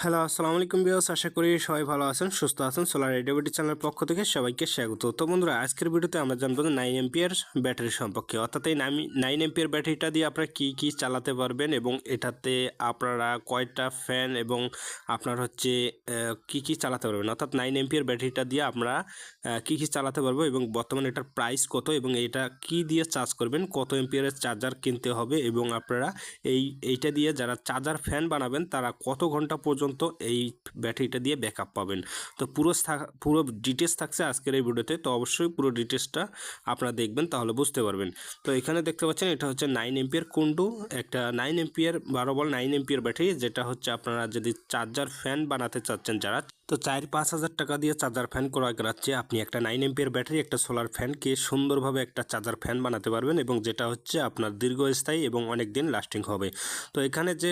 Hello, আসসালামু আলাইকুম বিয়াস আশা করি সবাই ভালো আছেন, সুস্থ আছেন। সোলার রেডিওবিটি চ্যানেলের পক্ষ থেকে সবাইকে স্বাগত। তো বন্ধুরা, আজকের ভিডিওতে আমরা জানব নাইন এমপিয়ার ব্যাটারি সম্পর্কে। অর্থাৎ এই নাইন এমপিয়ার ব্যাটারিটা দিয়ে আপনারা কী কী চালাতে পারবেন এবং এটাতে আপনারা কয়টা ফ্যান এবং আপনার হচ্ছে কি কি চালাতে পারবেন? অর্থাৎ নাইন এমপিয়ার ব্যাটারিটা দিয়ে আমরা কি কি চালাতে পারব এবং বর্তমানে এটার প্রাইস কত এবং এটা কি দিয়ে চার্জ করবেন, কত এমপিয়ারের চার্জার কিনতে হবে এবং আপনারা এই, এইটা দিয়ে যারা চার্জার ফ্যান বানাবেন, তারা কত ঘণ্টা পর্যন্ত এই ব্যাটারিটা দিয়ে ব্যাকআপ পাবেন। তো পুরো পুরো ডিটেলস থাকছে আজকের এই ভিডিওতে। তো অবশ্যই পুরো ডিটেলসটা আপনারা দেখবেন, তাহলে বুঝতে পারবেন। তো এখানে দেখতে পাচ্ছেন, এটা হচ্ছে নাইন এমপিয়ার কুন্ডু একটা নাইন এমপিয়ার বারো বল নাইন এমপিয়ার ব্যাটারি, যেটা হচ্ছে আপনারা যদি চার্জার ফ্যান বানাতে চাচ্ছেন যারা তো চার পাঁচ হাজার টাকা দিয়ে চার্জার ফ্যান ক্রয় করাচ্ছে। আপনি একটা নাইন এমপিয়ার ব্যাটারি একটা সোলার ফ্যানকে সুন্দরভাবে একটা চার্জার ফ্যান বানাতে পারবেন এবং যেটা হচ্ছে আপনার দীর্ঘস্থায়ী এবং অনেক দিন লাস্টিং হবে। তো এখানে যে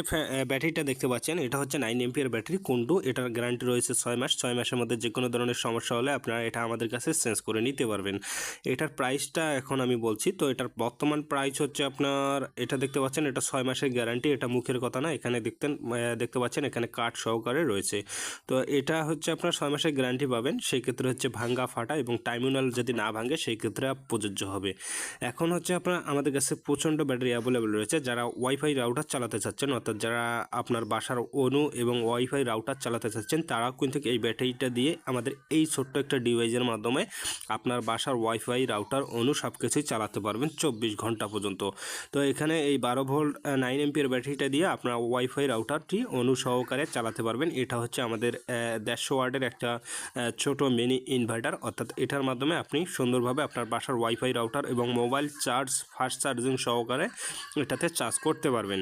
ব্যাটারিটা দেখতে পাচ্ছেন, এটা হচ্ছে নাইন এমপিয়ার ব্যাটারি কুন্ডু এটার গ্যারান্টি রয়েছে ছয় মাস। ছয় মাসের মধ্যে যে কোনো ধরনের সমস্যা হলে আপনারা এটা আমাদের কাছে চেঞ্জ করে নিতে পারবেন। এটার প্রাইসটা এখন আমি বলছি, তো এটার বর্তমান প্রাইস হচ্ছে আপনার, এটা দেখতে পাচ্ছেন, এটা ছয় মাসের গ্যারান্টি এটা মুখের কথা না। এখানে দেখতেন দেখতে পাচ্ছেন, এখানে কাঠ সহকারে রয়েছে। তো এটা হচ্ছে আপনার ছয় মাসের গ্যারান্টি পাবেন। সেই ক্ষেত্রে হচ্ছে ভাঙ্গা ফাটা এবং টাইমিনাল যদি না ভাঙে, সেই ক্ষেত্রে প্রযোজ্য হবে। এখন হচ্ছে আপনার, আমাদের কাছে প্রচণ্ড ব্যাটারি অ্যাভেলেবেল রয়েছে। যারা ওয়াইফাই রাউটার চালাতে চাচ্ছেন, অর্থাৎ যারা আপনার বাসার অনু এবং ওয়াইফাই রাউটার চালাতে চাচ্ছেন তারা কিন্তু এই ব্যাটারিটা দিয়ে আমাদের এই ছোট্ট একটা ডিভাইসের মাধ্যমে আপনার বাসার ওয়াইফাই রাউটার অনু সব কিছুই চালাতে পারবেন চব্বিশ ঘণ্টা পর্যন্ত। তো এখানে এই বারো ভোল্ট নাইন এমপিয়ার ব্যাটারিটা দিয়ে আপনার ওয়াইফাই রাউটারটি অনু সহকারে চালাতে পারবেন। এটা হচ্ছে আমাদের দেড়শো ওয়ার্ডের একটা ছোট মিনি ইনভার্টার অর্থাৎ এটার মাধ্যমে আপনি সুন্দরভাবে আপনার বাসার ওয়াইফাই রাউটার এবং মোবাইল চার্জ ফাস্ট চার্জিং সহকারে এটাতে চার্জ করতে পারবেন।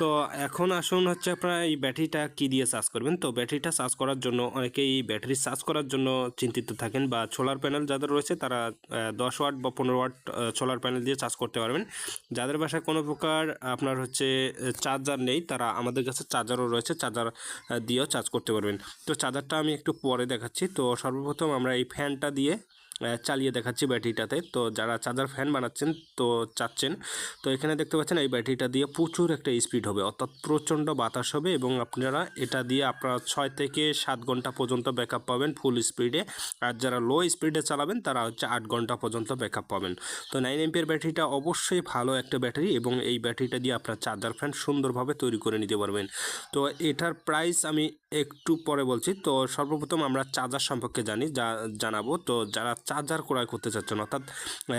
তো এখন আসুন হচ্ছে আপনারা এই ব্যাটারিটা কি দিয়ে চার্জ করবেন? তো ব্যাটারিটা চার্জ করার জন্য অনেকেই ব্যাটারি চার্জ করার জন্য চিন্তিত থাকেন বা সোলার প্যানেল যাদের রয়েছে তারা দশ ওয়াট বা পনেরো ওয়াট সোলার প্যানেল দিয়ে চার্জ করতে পারবেন। যাদের বাসায় কোনো প্রকার আপনার হচ্ছে চার্জার নেই তারা আমাদের কাছে চার্জারও রয়েছে। চার্জার দিয়েও চার্জ করতে পারবেন। তো চার্জারটা আমি একটু পরে দেখাচ্ছি। তো সর্বপ্রথম আমরা এই ফ্যানটা দিয়ে চালিয়ে দেখাচ্ছি ব্যাটারিটাতে। তো যারা চার্জার ফ্যান বানাচ্ছেন, তো চাচ্ছেন। তো এখানে দেখতে পাচ্ছেন, এই ব্যাটারিটা দিয়ে প্রচুর একটা স্পিড হবে। অর্থাৎ প্রচণ্ড বাতাস হবে এবং আপনারা এটা দিয়ে আপনারা ছয় থেকে সাত ঘণ্টা পর্যন্ত ব্যাকআপ পাবেন ফুল স্পিডে আর যারা লো স্পিডে চালাবেন, তারা হচ্ছে আট ঘণ্টা পর্যন্ত ব্যাকআপ পাবেন। তো নাইন এমপিয়ার ব্যাটারিটা অবশ্যই ভালো একটা ব্যাটারি এবং এই ব্যাটারিটা দিয়ে আপনার চার্জার ফ্যান সুন্দরভাবে তৈরি করে নিতে পারবেন। তো এটার প্রাইস আমি একটু পরে বলছি। তো সর্বপ্রথম আমরা চার্জার সম্পর্কে জানি, যা জানাব। তো যারা চার্জার ক্রয় করতে চাচ্ছেন, অর্থাৎ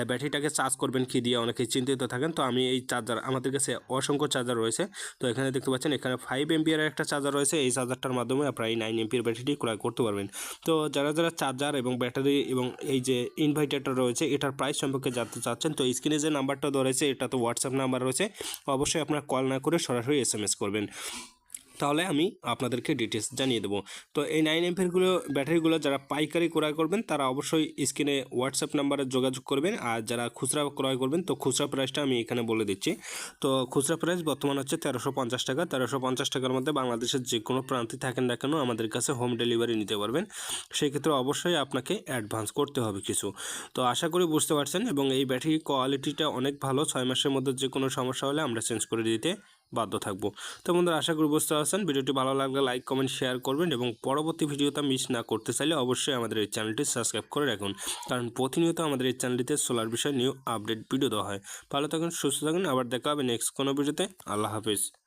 ব্যাটারিটাকে চার্জ করবেন কি দিয়ে অনেকেই চিন্তিত থাকেন। তো আমি এই চার্জার আমাদের কাছে অসংখ্য চার্জার রয়েছে। তো এখানে দেখতে পাচ্ছেন, এখানে ফাইভ এমপিয়ারের একটা চার্জার রয়েছে। এই চার্জারটার মাধ্যমে আপনারা এই নাইন এমপিয়ার ব্যাটারিটি ক্রয় করতে পারবেন। তো যারা যারা চার্জার এবং ব্যাটারি এবং এই যে ইনভার্টারটা রয়েছে, এটার প্রাইস সম্পর্কে জানতে চাচ্ছেন, তো স্ক্রিনে যে নাম্বারটা রয়েছে এটা তো হোয়াটসঅ্যাপ নাম্বার রয়েছে। অবশ্যই আপনারা কল না করে সরাসরি এস করবেন। তাহলে আমি আপনাদেরকে ডিটেলস জানিয়ে দেবো। তো এই নাইন এমপিয়ারগুলো ব্যাটারিগুলো যারা পাইকারি ক্রয় করবেন, তারা অবশ্যই স্ক্রিনে হোয়াটসঅ্যাপ নাম্বারে যোগাযোগ করবেন। আর যারা খুচরা ক্রয় করবেন, তো খুচরা প্রাইসটা আমি এখানে বলে দিচ্ছি। তো খুচরা প্রাইস বর্তমান হচ্ছে তেরোশো পঞ্চাশ টাকা। তেরোশো পঞ্চাশ টাকার মধ্যে বাংলাদেশের যে কোনো প্রান্তে থাকেন না কেন, আমাদের কাছে হোম ডেলিভারি নিতে পারবেন। সেই ক্ষেত্রে অবশ্যই আপনাকে অ্যাডভান্স করতে হবে কিছু। তো আশা করি বুঝতে পারছেন। এবং এই ব্যাটারি কোয়ালিটিটা অনেক ভালো। ছয় মাসের মধ্যে যে কোনো সমস্যা হলে আমরা চেঞ্জ করে দিতে বাধ্য থাকব। তো বন্ধুরা, আশা করি বুঝতে পারছেন। ভিডিওটি ভালো লাগলে লাইক, কমেন্ট, শেয়ার করবেন এবং পরবর্তী ভিডিওটা মিস না করতে চাইলে অবশ্যই আমাদের এই চ্যানেলটি সাবস্ক্রাইব করে রাখুন। কারণ প্রতিনিয়ত আমাদের এই চ্যানেলটিতে সোলার বিষয়ে নিউ আপডেট ভিডিও দেওয়া হয়। ভালো থাকুন, সুস্থ থাকুন। আবার দেখা হবে নেক্সট কোনো ভিডিওতে। আল্লাহ হাফিজ।